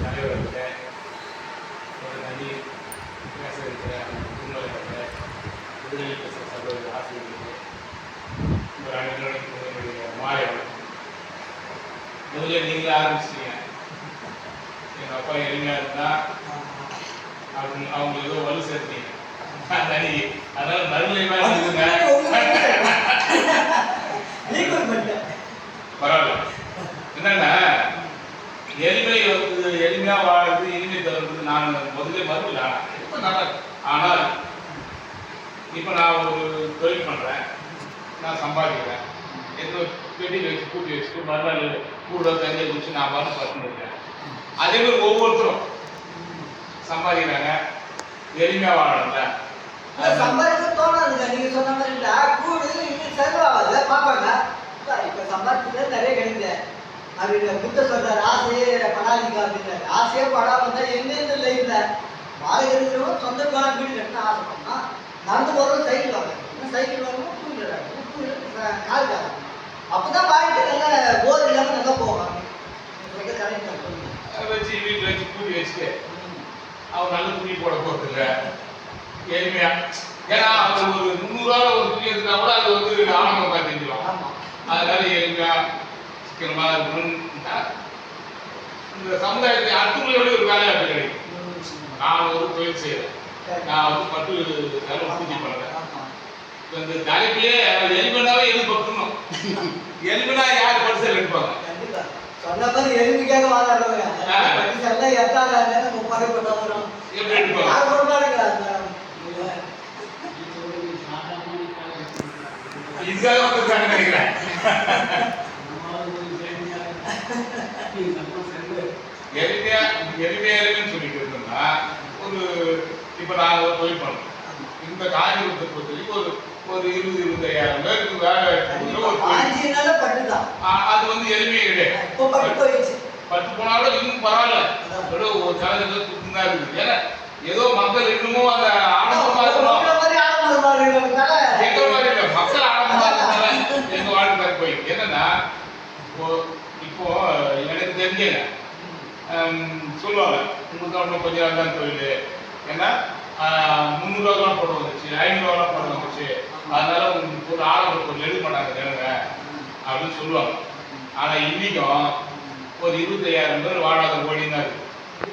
தலைவர்கிட்ட ஒரு நன்றி பேச இருக்கிற முன்னிலை விடுதலை பேசுகிற சகோதரர் ஆசிரியர்களுக்கு ஒரு மாலை வணக்கம் முதல்ல நீங்களே ஆரம்பிச்சிட்டீங்க எங்கள் அப்பா எளிமையாக இருந்தா அவங்க அவங்க ஏதோ வலு சேர்த்தீங்க அதனால நடுநிலை மேலே இருக்குங்க பரவாயில்ல என்னன்னா எளிமை வந்து எளிமையா வாழ்றது இனிமை தருவது நான் முதல்ல மறுக்கல. இப்போ நல்லா ஆனால் இப்போ நான் ஒரு தொழில் பண்றேன். நான் சம்பாதிக்கிறேன். ஏதோ பெட்டி வச்சு கூட்டி வச்சுட்டு மறுநாள் கூட தண்ணி குடிச்சு நான் பாட்டு பார்த்துருக்கேன் அதே மாதிரி ஒவ்வொருத்தரும் சம்பாதிக்கிறாங்க. எளிமையா வாழணும்ல. சம்பாதிக்க தோணாதுங்க. நீங்க சொன்ன மாதிரி இல்லை. கூடு இன்னும் செலவாகாது பாப்பாங்க அது இந்த புத்த சொல்றாரு. ஆசையே படாதீங்க அப்படின்றாரு ஆசையே படாம இருந்தா எந்தெந்த லைஃப்ல வாடகை இருக்கிறவங்க சொந்த காலம் வீடு கட்டணும் ஆசைப்படனா நடந்து போறவங்க சைக்கிள் வாங்க. சைக்கிள் வாங்கணும் கார் கார் அப்பதான் வாழ்க்கை நல்லா போர் இல்லாம நல்லா போவாங்க தான் வச்சு வீட்டில் வச்சு கூட்டி வச்சுட்டு அவர் நல்ல துணி போட போகிறதில்ல எளிமையா. ஏன்னா அவர் ஒரு முந்நூறுவா ஒரு துணி எடுத்தா கூட அது வந்து ஆரம்பம் பார்த்துக்கலாம் அதனால எளிமையா சிக்கனமா இருக்கணும்னா இந்த சமுதாயத்தை அடுத்தவங்களோட ஒரு வேலையாட்டு கிடைக்கும் நான் ஒரு தொழில் செய்யறேன் நான் வந்து பட்டு வேலை பூஜை பண்ணுறேன் இந்த தலைப்பிலே எலிமெண்டாவே எதிர்பார்க்கணும் எலிமெண்டா யார் பரிசல் எடுப்பாங்க. சொன்ன மாதிரி எலும்பிக்காக வாழாடுறவங்க. ஆ. பரிசு எல்லாம் எட்டாத நேரம் முப்பது கொண்டு வரும். எப்படி எடுப்பாங்க? யார் இதுக்காக நினைக்கிறேன். எளிமையா எளிமையா இருக்குன்னு சொல்லிட்டு இருந்தோம்னா ஒரு இப்ப ஒரு தொழில் பண்றேன் இந்த காஞ்சிபுரத்தை பொறுத்தவரைக்கும் ஒரு ஒரு இருபது இருபத்தையாயிரம் பேருக்கு வேலை அது வந்து எளிமை கிடையாது. பத்து போனாலும் இன்னும் பரவாயில்ல. ஒரு தலைவர் தான் இருக்குது. ஏன்னா ஏதோ மக்கள் இன்னமும் அந்த ஆடம்பரமா இருக்கணும். எங்க மாதிரி இல்ல மக்கள் ஆடம்பரமா இருக்கனால எங்க வாழ்க்கை போய் என்னன்னா இப்போ இப்போ எனக்கு தெரிஞ்சேங்க சொல்லுவாங்க. உங்களுக்கு இன்னும் கொஞ்ச நாள் தான் தொழில் ஏன்னா முந்நூறுவா தான் போட வந்துச்சு ஐநூறுவா போட வந்துச்சு அதனால உங்களுக்கு ஒரு ஆடம்பர பொருள் எடுக்க மாட்டாங்க ஜனங்க அப்படின்னு சொல்லுவாங்க. ஆனா இன்னைக்கும் ஒரு இருபத்தையாயிரம் பேர் வாழாத ஓடி தான் இருக்கு.